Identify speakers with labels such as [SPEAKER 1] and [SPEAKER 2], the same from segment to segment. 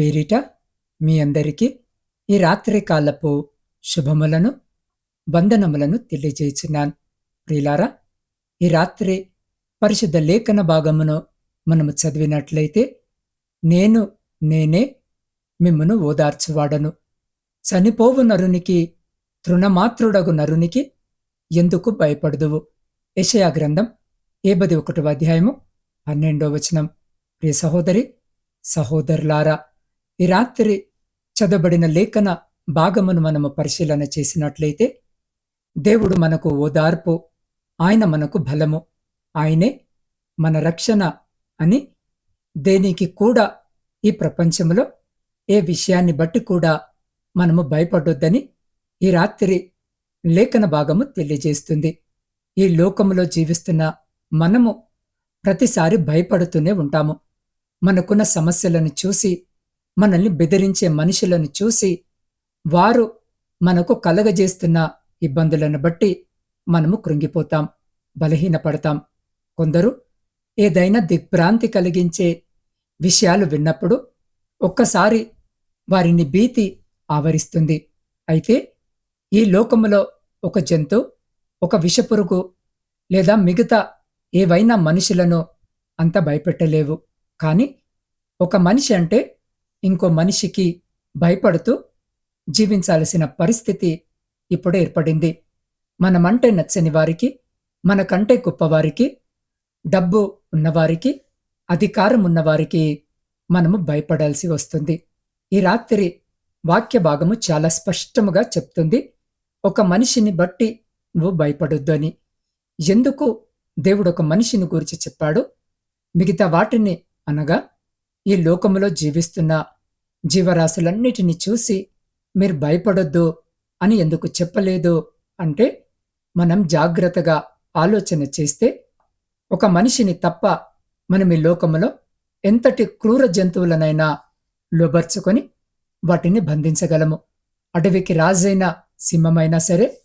[SPEAKER 1] పేరిట మీ అందరికీ ఈ రాత్రి కాలపు శుభములను వందనములను తెలియజేస్తున్నాను. ప్రియులారా ఈ రాత్రి పరిశుద్ధ లేఖన భాగమును మనము చదివినట్లయితే నేను నేనే మిమ్మను ఓదార్చువాడను. చనిపోవు నరునికి తృణమాత్రుడగు నరునికి ఎందుకు భయపడదువు? యషయా గ్రంథం ఏబది ఒకటవ అధ్యాయము పన్నెండో వచనం. ప్రియ సహోదరి సహోదరులారా ఈ రాత్రి చదబడిన లేఖన భాగమును మనము పరిశీలన చేసినట్లయితే దేవుడు మనకు ఓదార్పు ఆయన మనకు బలము ఆయనే మన రక్షణ అని దేనికి కూడా ఈ ప్రపంచంలో ఏ విషయాన్ని బట్టి కూడా మనము భయపడొద్దని ఈ రాత్రి లేఖన భాగము తెలియజేస్తుంది. ఈ లోకములో జీవిస్తున్న మనము ప్రతిసారి భయపడుతూనే ఉంటాము. మనకున్న సమస్యలను చూసి మనల్ని బెదిరించే మనుషులను చూసి వారు మనకు కలగజేస్తున్న ఇబ్బందులను బట్టి మనము కృంగిపోతాం బలహీనపడతాం. కొందరు ఏదైనా దిగ్భ్రాంతి కలిగించే విషయాలు విన్నప్పుడు ఒక్కసారి వారిని భీతి ఆవరిస్తుంది. అయితే ఈ లోకములో ఒక జంతు ఒక విషపురుగు లేదా మిగతా ఏవైనా మనుషులను అంత భయపెట్టలేవు. కానీ ఒక మనిషి అంటే ఇంకో మనిషికి భయపడుతూ జీవించాల్సిన పరిస్థితి ఇప్పుడు ఏర్పడింది. మనమంటే నచ్చని వారికి మనకంటే గొప్పవారికి డబ్బు ఉన్నవారికి అధికారం ఉన్నవారికి మనము భయపడాల్సి వస్తుంది. ఈ రాత్రి వాక్య భాగము చాలా స్పష్టముగా చెప్తుంది. ఒక మనిషిని బట్టి నువ్వు భయపడొద్దు అని. ఎందుకు దేవుడు ఒక మనిషిని గురించి చెప్పాడు? మిగతా వాటిని అనగా ఈ లోకములో జీవిస్తున్న జీవరాశులన్నిటిని చూసి మీరు భయపడొద్దు అని ఎందుకు చెప్పలేదు? అంటే మనం జాగ్రత్తగా ఆలోచన చేస్తే ఒక మనిషిని తప్ప మనం ఈ లోకములో ఎంతటి క్రూర జంతువులనైనా లోబర్చుకొని వాటిని బంధించగలము. అడవికి రాజైన సింహమైనా సరే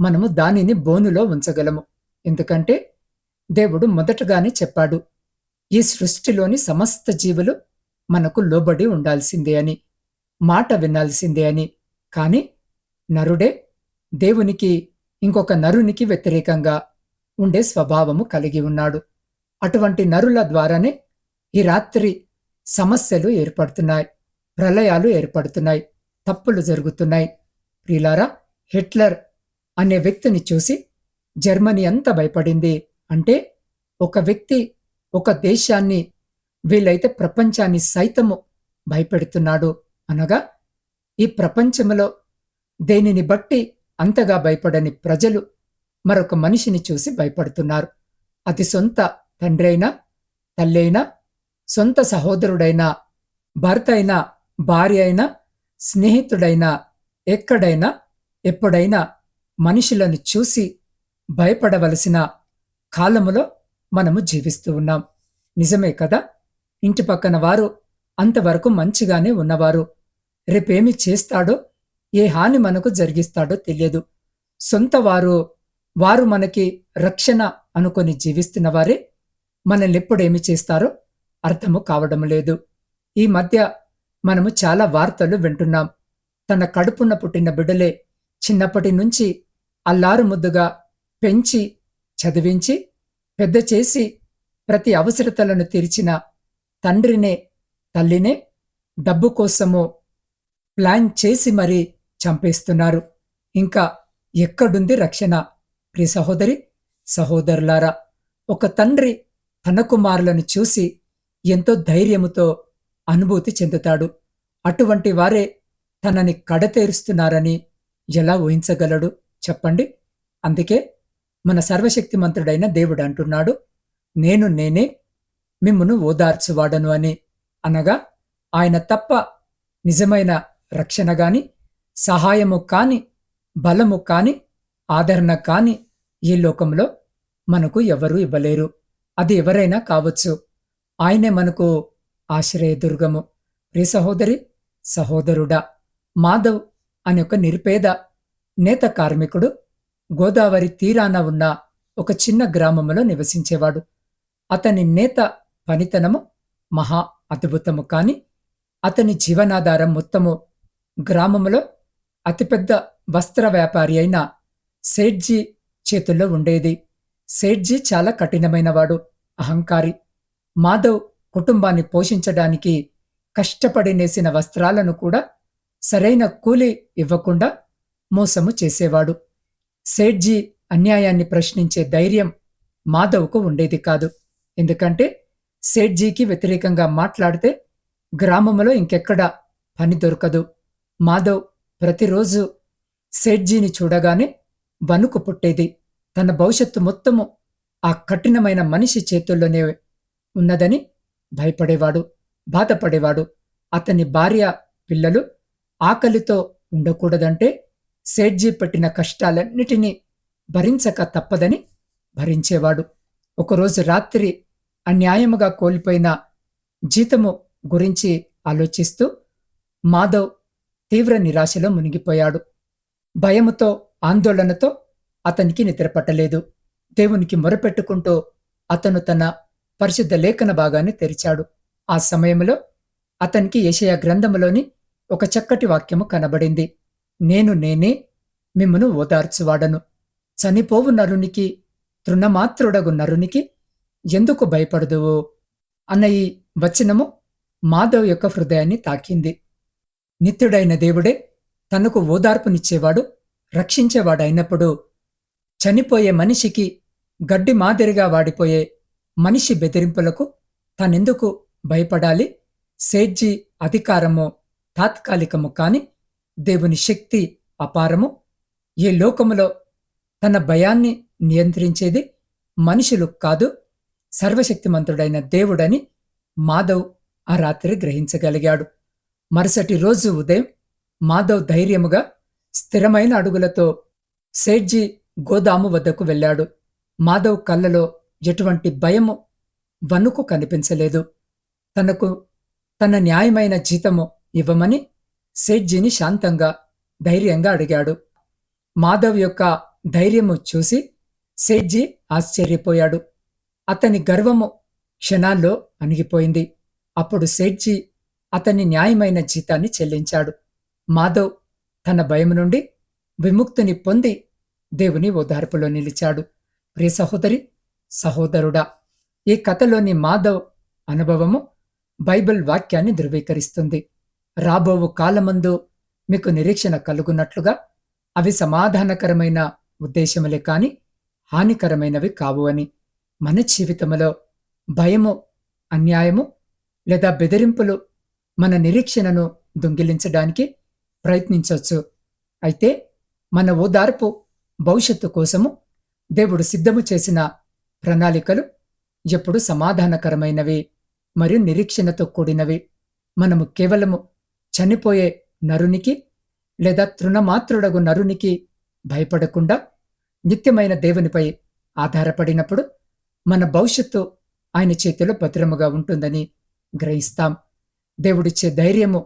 [SPEAKER 1] మనము దానిని బోనులో ఉంచగలము. ఎందుకంటే దేవుడు మొదటగానే చెప్పాడు ఈ సృష్టిలోని సమస్త జీవులు మనకు లోబడి ఉండాల్సిందే అని మాట వినాల్సిందే అని. కాని నరుడే దేవునికి ఇంకొక నరునికి వ్యతిరేకంగా ఉండే స్వభావము కలిగి ఉన్నాడు. అటువంటి నరుల ద్వారానే ఈ రాత్రి సమస్యలు ఏర్పడుతున్నాయి ప్రళయాలు ఏర్పడుతున్నాయి తప్పులు జరుగుతున్నాయి. ప్రిలారా హిట్లర్ అనే వ్యక్తిని చూసి జర్మనీ ఎంత భయపడింది అంటే ఒక వ్యక్తి ఒక దేశాన్ని వీలైతే ప్రపంచాన్ని సైతము భయపెడుతున్నాడు అనగా ఈ ప్రపంచంలో దేనిని బట్టి అంతగా భయపడని ప్రజలు మరొక మనిషిని చూసి భయపడుతున్నారు. అది సొంత తండ్రి అయినా తల్లి అయినా సొంత సహోదరుడైనా భర్త అయినా భార్య అయినా స్నేహితుడైనా ఎక్కడైనా ఎప్పుడైనా మనుషులను చూసి భయపడవలసిన కాలములో మనము జీవిస్తూ ఉన్నాం. నిజమే కదా? ఇంటి పక్కన వారు అంతవరకు మంచిగానే ఉన్నవారు. రేపేమి చేస్తాడో ఏ హాని మనకు జరిగిస్తాడో తెలియదు. సొంత వారు వారు మనకి రక్షణ అనుకొని జీవిస్తున్న వారే. మనల్ని ఎప్పుడేమి చేస్తారో అర్థము కావడం లేదు. ఈ మధ్య మనము చాలా వార్తలు వింటున్నాం. తన కడుపున పుట్టిన బిడ్డలే చిన్నప్పటి నుంచి అల్లారు ముద్దుగా పెంచి చదివించి పెద్ద చేసి ప్రతి అవసరతలను తీర్చిన తండ్రినే తల్లినే డబ్బు కోసము ప్లాన్ చేసి మరీ చంపేస్తున్నారు. ఇంకా ఎక్కడుంది రక్షణ? ప్రియ సహోదరి సహోదరులారా ఒక తండ్రి తన కుమారులను చూసి ఎంతో ధైర్యముతో అనుభూతి చెందుతాడు. అటువంటి వారే తనని కడతేరుస్తున్నారని ఎలా ఊహించగలడు? చెప్పండి. అందుకే మన సర్వశక్తిమంతుడైన దేవుడు అంటున్నాడు నేను నేనే మిమ్మును ఓదార్చువాడను అని. అనగా ఆయన తప్ప నిజమైన రక్షణ గాని సహాయము కాని బలము కాని ఆదరణ కాని ఈ లోకంలో మనకు ఎవరూ ఇవ్వలేరు. అది ఎవరైనా కావచ్చు. ఆయనే మనకు ఆశ్రయదుర్గము. ప్రియ సహోదరి సహోదరుడా మాధవ్ అనే ఒక నిరుపేద నేత కార్మికుడు గోదావరి తీరాన ఉన్న ఒక చిన్న గ్రామంలో నివసించేవాడు. అతని నేత పనితనము మహా అద్భుతము. కాని అతని జీవనాధారం మొత్తము గ్రామంలో అతిపెద్ద వస్త్ర వ్యాపారి అయిన సేట్జీ చేతుల్లో ఉండేది. సేట్జీ చాలా కఠినమైనవాడు అహంకారి. మాధవ్ కుటుంబాన్ని పోషించడానికి కష్టపడి నేసిన వస్త్రాలను కూడా సరైన కూలి ఇవ్వకుండా మోసము చేసేవాడు. సేట్జీ అన్యాయాన్ని ప్రశ్నించే ధైర్యం మాధవ్కు ఉండేది కాదు. ఎందుకంటే సేట్జీకి వ్యతిరేకంగా మాట్లాడితే గ్రామంలో ఇంకెక్కడా పని దొరకదు. మాధవ్ ప్రతిరోజు సేట్జీని చూడగానే వణుకు పుట్టేది. తన భవిష్యత్తు మొత్తము ఆ కఠినమైన మనిషి చేతుల్లోనే ఉన్నదని భయపడేవాడు బాధపడేవాడు. అతని భార్య పిల్లలు ఆకలితో ఉండకూడదంటే సేట్జీ పెట్టిన కష్టాలన్నిటినీ భరించక తప్పదని భరించేవాడు. ఒకరోజు రాత్రి అన్యాయముగా కోల్పోయిన జీతము గురించి ఆలోచిస్తూ మాధవ్ తీవ్ర నిరాశలో మునిగిపోయాడు. భయముతో ఆందోళనతో అతనికి నిద్రపట్టలేదు. దేవునికి మొరపెట్టుకుంటూ అతను తన పరిశుద్ధ లేఖన భాగాన్ని తెరిచాడు. ఆ సమయంలో అతనికి ఏషయ గ్రంథములోని ఒక చక్కటి వాక్యము కనబడింది. నేను నేనే మిమ్మను ఓదార్చువాడను. చనిపోవు నరునికి తృణమాత్రుడగు నరునికి ఎందుకు భయపడదువు? అన్న ఈ వచనము మాధవ్ యొక్క హృదయాన్ని తాకింది. నిత్యుడైన దేవుడే తనకు ఓదార్పునిచ్చేవాడు రక్షించేవాడైనప్పుడు చనిపోయే మనిషికి గడ్డి మాదిరిగా వాడిపోయే మనిషి బెదిరింపులకు తానెందుకు భయపడాలి? సేట్జీ అధికారము తాత్కాలికము కాని దేవుని శక్తి అపారము. ఈ లోకములో తన భయాన్ని నియంత్రించేది మనుషులు కాదు సర్వశక్తిమంతుడైన దేవుడని మాధవ్ ఆ రాత్రి గ్రహించగలిగాడు. మరుసటి రోజు ఉదయం మాధవ్ ధైర్యముగా స్థిరమైన అడుగులతో సేట్జీ గోదాము వద్దకు వెళ్ళాడు. మాధవ్ కళ్ళలో ఎటువంటి భయము వణుకు కనిపించలేదు. తనకు తన న్యాయమైన జీతము ఇవ్వమని సేట్జీని శాంతంగా ధైర్యంగా అడిగాడు. మాధవ్ యొక్క ధైర్యము చూసి సేట్జీ ఆశ్చర్యపోయాడు. అతని గర్వము క్షణాల్లో అణిగిపోయింది. అప్పుడు సేట్జీ అతని న్యాయమైన జీతాన్ని చెల్లించాడు. మాధవ్ తన భయం నుండి విముక్తిని పొంది దేవుని ఓదార్పులో నిలిచాడు. ప్రియ సహోదరి సహోదరుడా ఈ కథలోని మాధవ్ అనుభవము బైబిల్ వాక్యాన్ని ధృవీకరిస్తుంది. రాబోవు కాలమందు మీకు నిరీక్షణ కలుగునట్లుగా అవి సమాధానకరమైన ఉద్దేశములే కాని హానికరమైనవి కావు అని మన జీవితంలో భయము అన్యాయము లేదా బెదిరింపులు మన నిరీక్షణను దొంగిలించడానికి ప్రయత్నించవచ్చు. అయితే మన ఓదార్పు భవిష్యత్తు కోసము దేవుడు సిద్ధము చేసిన ప్రణాళికలు ఎప్పుడు సమాధానకరమైనవి మరియు నిరీక్షణతో కూడినవి. మనము కేవలము చనిపోయే నరునికి లేదా తృణమాత్రుడగు నరునికి భయపడకుండా నిత్యమైన దేవునిపై ఆధారపడినప్పుడు మన భవిష్యత్తు ఆయన చేతిలో భద్రముగా ఉంటుందని గ్రహిస్తాం. దేవుడిచ్చే ధైర్యము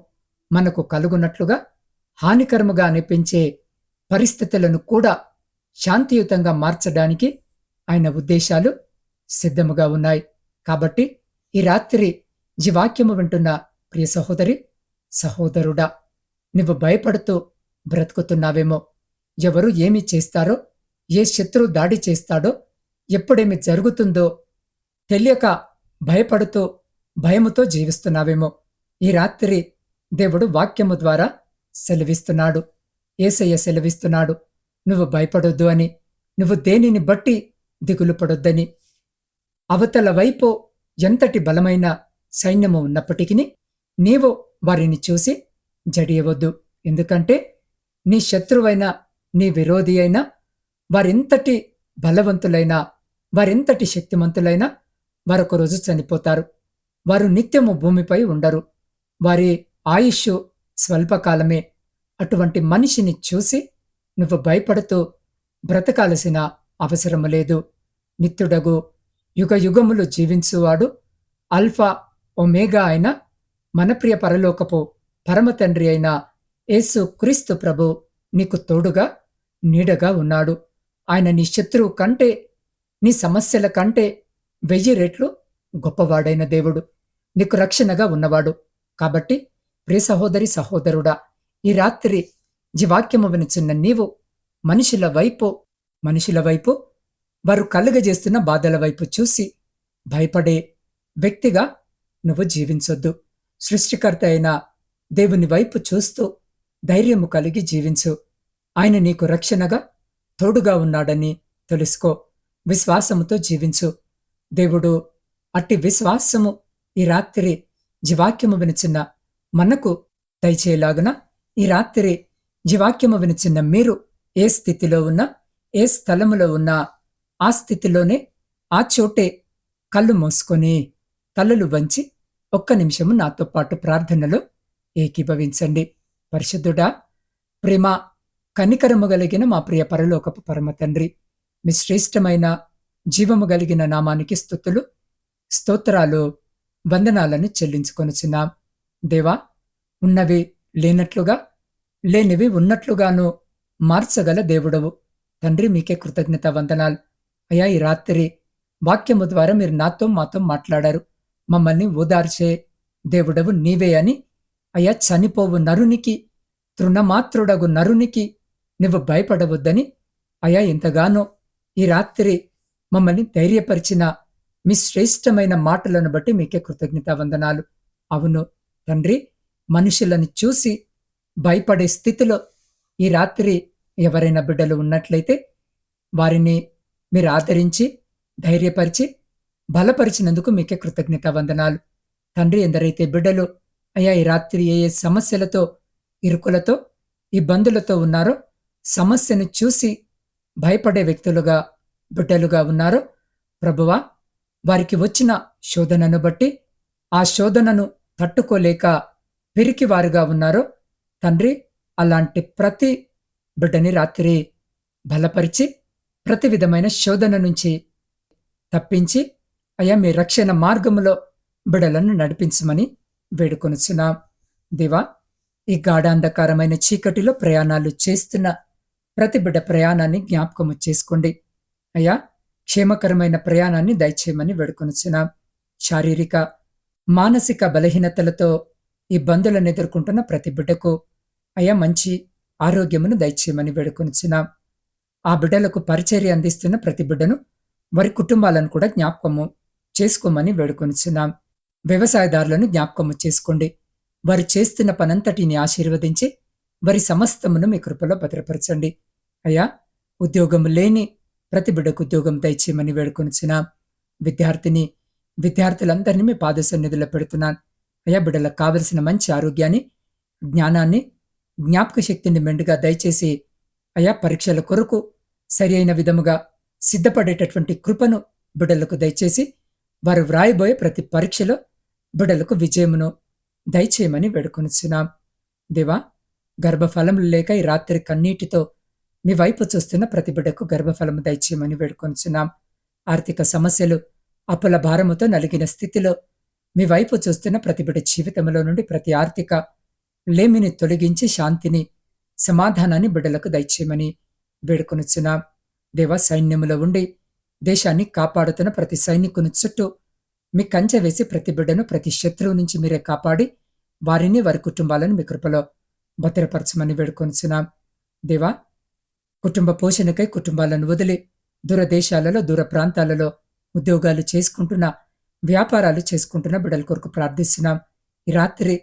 [SPEAKER 1] మనకు కలుగునట్లుగా హానికరముగా అనిపించే పరిస్థితులను కూడా శాంతియుతంగా మార్చడానికి ఆయన ఉద్దేశాలు సిద్ధముగా ఉన్నాయి. కాబట్టి ఈ రాత్రి ఈ వాక్యము వింటున్న ప్రియ సహోదరి సహోదరుడా నువ్వు భయపడుతూ బ్రతుకుతున్నావేమో. ఎవరు ఏమి చేస్తారో ఏ శత్రువు దాడి చేస్తాడో ఎప్పుడేమి జరుగుతుందో తెలియక భయపడుతూ భయముతో జీవిస్తున్నావేమో. ఈ రాత్రి దేవుడు వాక్యము ద్వారా సెలవిస్తున్నాడు. ఏసయ్య సెలవిస్తున్నాడు నువ్వు భయపడొద్దు అని నువ్వు దేనిని బట్టి దిగులు పడొద్దని. అవతల వైపు ఎంతటి బలమైన సైన్యము ఉన్నప్పటికీ నీవు వారిని చూసి జడియవద్దు. ఎందుకంటే నీ శత్రువైన నీ విరోధి అయినా వారెంతటి బలవంతులైనా వారెంతటి శక్తిమంతులైనా వారొక రోజు చనిపోతారు. వారు నిత్యము భూమిపై ఉండరు. వారి ఆయుష్ స్వల్పకాలమే. అటువంటి మనిషిని చూసి నువ్వు భయపడుతూ బ్రతకాల్సిన అవసరము లేదు. నిత్యుడగు యుగ యుగములు జీవించువాడు అల్ఫా ఒమేగా అయిన మన ప్రియ పరలోకపు పరమ తండ్రి అయిన యేసు క్రీస్తు ప్రభు నీకు తోడుగా నీడగా ఉన్నాడు. ఆయన నీ శత్రువు కంటే నీ సమస్యల కంటే వెయ్యి రెట్లు గొప్పవాడైన దేవుడు. నీకు రక్షణగా ఉన్నవాడు. కాబట్టి ప్రియ సహోదరి సహోదరుడా ఈ రాత్రి జీవాక్యము వినుచున్న నీవు మనుషుల వైపు మనుషుల వైపు వారు కలుగజేస్తున్న బాధల వైపు చూసి భయపడే వ్యక్తిగా నువ్వు జీవించొద్దు. సృష్టికర్త అయిన దేవుని వైపు చూస్తూ ధైర్యము కలిగి జీవించు. ఆయన నీకు రక్షణగా తోడుగా ఉన్నాడని తెలుసుకో. విశ్వాసముతో జీవించు. దేవుడు అట్టి విశ్వాసము ఈ రాత్రి జీవాక్యము వినిచిన్న మనకు దయచేయలాగున ఈ రాత్రి జీవాక్యము వినిచిన్న మీరు ఏ స్థితిలో ఉన్నా ఏ స్థలములో ఉన్నా ఆ స్థితిలోనే ఆ చోటే కళ్ళు మూసుకొని తలలు వంచి ఒక్క నిమిషము నాతో పాటు ప్రార్థనలో ఏకీభవించండి. పరిశుద్ధుడా ప్రేమ కనికరము కలిగిన మా ప్రియ పరలోకపు పరమ తండ్రి మీ శ్రేష్టమైన జీవము కలిగిన నామానికి స్థుతులు స్తోత్రాలు వందనాలను చెల్లించుకొనుచున్నాం. దేవా ఉన్నవి లేనట్లుగా లేనివి ఉన్నట్లుగాను మార్చగల దేవుడవు. తండ్రి మీకే కృతజ్ఞత వందనాలు. అయ్యా ఈ రాత్రి వాక్యము ద్వారా మీరు నాతో మాతో మాట్లాడారు. మమ్మల్ని ఓదార్చే దేవుడవు నీవే అని. అయ్యా చనిపోవు నరునికి తృణమాత్రుడగు నరునికి నువ్వు భయపడవద్దని. అయా ఎంతగానో ఈ రాత్రి మమ్మల్ని ధైర్యపరిచిన మీ శ్రేష్టమైన మాటలను బట్టి మీకే కృతజ్ఞత వందనాలు అవును తండ్రి మనుషులను చూసి భయపడే స్థితిలో ఈ రాత్రి ఎవరైనా బిడ్డలు ఉన్నట్లయితే వారిని మీరు ఆదరించి ధైర్యపరిచి బలపరిచినందుకు మీకే కృతజ్ఞత వందనాలు తండ్రి ఎందరైతే బిడ్డలు అయ్యా ఈ రాత్రి ఏ ఏ సమస్యలతో ఇరుకులతో ఇబ్బందులతో ఉన్నారో సమస్యను చూసి భయపడే వ్యక్తులుగా బిడ్డలుగా ఉన్నారో ప్రభువా వారికి వచ్చిన శోధనను బట్టి ఆ శోధనను తట్టుకోలేక పిరికివారుగా ఉన్నారో తండ్రి అలాంటి ప్రతి బిడ్డని రాత్రి బలపరిచి ప్రతి విధమైన శోధన నుంచి తప్పించి అయ్యా మీ రక్షణ మార్గములో బిడలను నడిపించమని వేడుకొనుచున్నాం. దివా ఈ గాఢాంధకారమైన చీకటిలో ప్రయాణాలు చేస్తున్న ప్రతి బిడ్డ ప్రయాణాన్ని జ్ఞాపకము చేసుకోండి. అయ్యా క్షేమకరమైన ప్రయాణాన్ని దయచేయమని వేడుకొనుచున్నాం. శారీరక మానసిక బలహీనతలతో ఇబ్బందులను ఎదుర్కొంటున్న ప్రతి బిడ్డకు అయ్యా మంచి ఆరోగ్యమును దయచేయమని వేడుకొనుచున్నాం. ఆ బిడ్డలకు పరిచర్య అందిస్తున్న ప్రతి బిడ్డను వారి కుటుంబాలను కూడా జ్ఞాపకము చేసుకోమని వేడుకొనిచున్నాం. వ్యవసాయదారులను జ్ఞాపకము చేసుకోండి. వారు చేస్తున్న పనంతటిని ఆశీర్వదించి వారి సమస్తమును మీ కృపలో భద్రపరచండి. అయ్యా ఉద్యోగం లేని ప్రతి బిడ్డకు ఉద్యోగం దయచేయమని వేడుకొనిచున్నాం. విద్యార్థిని విద్యార్థులందరినీ మీ పాద సన్నిధిలో పెడుతున్నాను అయ్యా బిడ్డలకు కావలసిన మంచి ఆరోగ్యాన్ని జ్ఞానాన్ని జ్ఞాపక శక్తిని మెండుగా దయచేసి అయా పరీక్షల కొరకు సరి అయిన విధముగా సిద్ధపడేటటువంటి కృపను బిడ్డలకు దయచేసి వారు వ్రాయబోయే ప్రతి పరీక్షలో బిడలకు విజయమును దయచేయమని వేడుకొనిచున్నాం. దేవా గర్భఫలములు లేక ఈ రాత్రి కన్నీటితో మీ వైపు చూస్తున్న ప్రతి బిడ్డకు గర్భఫలము దయచేయమని వేడుకొనిచున్నాం. ఆర్థిక సమస్యలు అప్పుల భారముతో నలిగిన స్థితిలో మీ వైపు చూస్తున్న ప్రతి బిడ్డ జీవితంలో నుండి ప్రతి ఆర్థిక లేమిని తొలగించి శాంతిని సమాధానాన్ని బిడ్డలకు దయచేయమని వేడుకొనిచున్నాం. దేవ సైన్యములో ఉండి దేశాన్ని కాపాడుతున్న ప్రతి సైనికుని చుట్టూ మీ కంచె వేసి ప్రతి బిడ్డను ప్రతి శత్రువు నుంచి మీరే కాపాడి వారిని వారి కుటుంబాలను మీ కృపలో భద్రపరచమని వేడుకొనిచున్నాం. దేవా కుటుంబ పోషణకై కుటుంబాలను వదిలి దూరదేశాలలో దూర ప్రాంతాలలో ఉద్యోగాలు చేసుకుంటున్న వ్యాపారాలు చేసుకుంటున్న బిడ్డల కొరకు ప్రార్థిస్తున్నాం. ఈ రాత్రి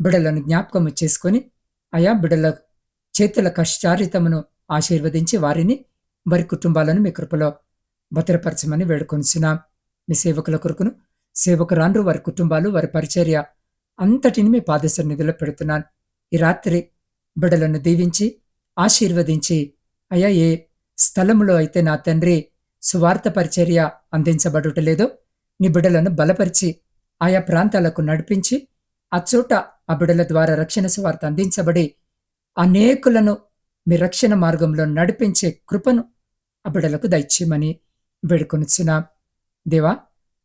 [SPEAKER 1] బిడలను జ్ఞాపకము చేసుకొని ఆయా బిడల చేతుల కష్టారితమును ఆశీర్వదించి వారిని వారి కుటుంబాలను మీ కృపలో భద్రపరచమని వేడుకొనిచున్నాం మీ సేవకుల కొరకును సేవకురాండ్రు వారి కుటుంబాలు వారి పరిచర్య అంతటిని మీ పాదసన్నిధిలో పెడుతున్నాను. ఈ రాత్రి బిడలను దీవించి ఆశీర్వదించి అయ్యా ఏ స్థలములో అయితే నా తండ్రి సువార్త పరిచర్య అందించబడుటలేదో నీ బిడలను బలపరిచి ఆయా ప్రాంతాలకు నడిపించి అచ్చోట ఆ బిడల ద్వారా రక్షణ సువార్త అందించబడి అనేకులను మీ రక్షణ మార్గంలో నడిపించే కృపను ఆ బిడలకు దయచేయమని వేడుకొనిచున్నాం దేవా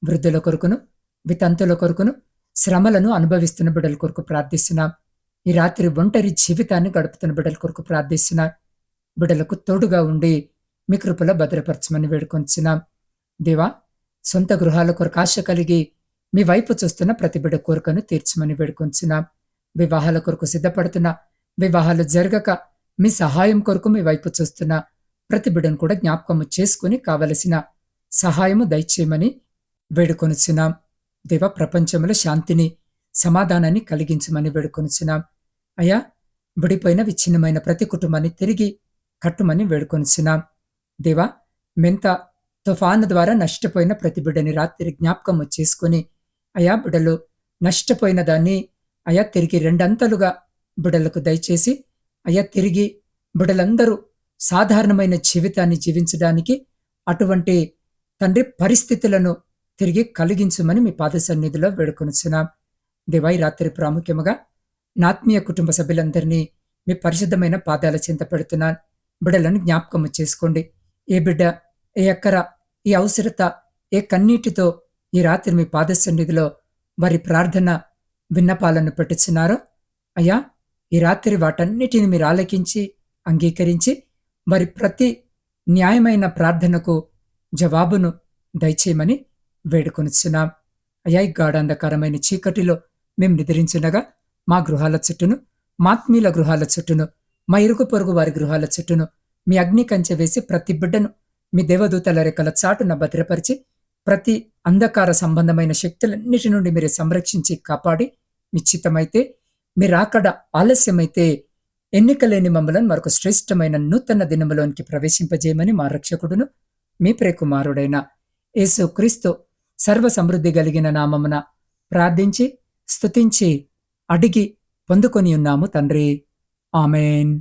[SPEAKER 1] వృద్ధుల కొరకును వితంతుల కొరకును శ్రమలను అనుభవిస్తున్న బిడ్డల కొరకు ప్రార్థిస్తున్నాం ఈ రాత్రి ఒంటరి జీవితాన్ని గడుపుతున్న బిడ్డల కొరకు ప్రార్థిస్తున్నాం బిడ్డలకు తోడుగా ఉండి మీ కృపలో భద్రపరచమని వేడుకొంచున్నాం దేవా సొంత గృహాల కొరకు ఆశ కలిగి మీ వైపు చూస్తున్న ప్రతి బిడ్డ కోరికను తీర్చమని వేడుకొంచున్నాం వివాహాల కొరకు సిద్ధపడుతున్న వివాహాలు జరగక మీ సహాయం కొరకు మీ వైపు చూస్తున్న ప్రతి బిడ్డను కూడా జ్ఞాపకము చేసుకుని కావలసిన సహాయము దయచేయమని వేడుకొనుచున్నాం. దేవ ప్రపంచంలో శాంతిని సమాధానాన్ని కలిగించమని వేడుకొనుచున్నాం. అయా విడిపోయిన విచ్ఛిన్నమైన ప్రతి కుటుంబాన్ని తిరిగి కట్టుమని వేడుకొనుచున్నాం. దేవా మెంత తుఫాను ద్వారా నష్టపోయిన ప్రతి బిడ్డని రాత్రి జ్ఞాపకము చేసుకుని అయా బిడ్డలు నష్టపోయిన దాన్ని అయా తిరిగి రెండంతలుగా బిడ్డలకు దయచేసి అయా తిరిగి బిడ్డలందరూ సాధారణమైన జీవితాన్ని జీవించడానికి అటువంటి తండ్రి పరిస్థితులను తిరిగి కలిగించమని మీ పాద సన్నిధిలో వేడుకొనుచున్నాం. దివై రాత్రి ప్రాముఖ్యముగా నాత్మీయ కుటుంబ సభ్యులందరినీ మీ పరిశుద్ధమైన పాదాల చింత పెడుతున్నాను. బిడ్డలను జ్ఞాపకము చేసుకోండి. ఏ బిడ్డ ఏ అక్కర ఈ అవసరత ఏ కన్నీటితో ఈ రాత్రి మీ పాద సన్నిధిలో వారి ప్రార్థన విన్నపాలను పెట్టుచున్నారో అయ్యా ఈ రాత్రి వాటన్నిటిని మీరు ఆలకించి అంగీకరించి మరి ప్రతి న్యాయమైన ప్రార్థనకు జవాబును దయచేయమని వేడుకొనిచున్నాం. అయ్యా గాఢాంధకారమైన చీకటిలో మేము నిద్రించినగా మా గృహాల చుట్టూను మాత్మీల గృహాల చుట్టూను మా ఇరుగు పొరుగు వారి గృహాల చుట్టూను మీ అగ్ని కంచె వేసి ప్రతి బిడ్డను మీ దేవదూతల రెక్కల చాటున భద్రపరిచి ప్రతి అంధకార సంబంధమైన శక్తులన్నిటి నుండి మీరు సంరక్షించి కాపాడి నిశ్చితమైతే మీరు అక్కడ ఆలస్యమైతే ఎన్నికలేని మమ్మలను మరొక శ్రేష్టమైన నూతన దినములోనికి ప్రవేశింపజేయమని మా రక్షకుడును మీ ప్రేకుమారుడైన యేసు క్రీస్తు సర్వ సమృద్ధి కలిగిన నామమున ప్రార్థించి స్తుతించి అడిగి పొందుకొని ఉన్నాము తండ్రి. ఆమెన్.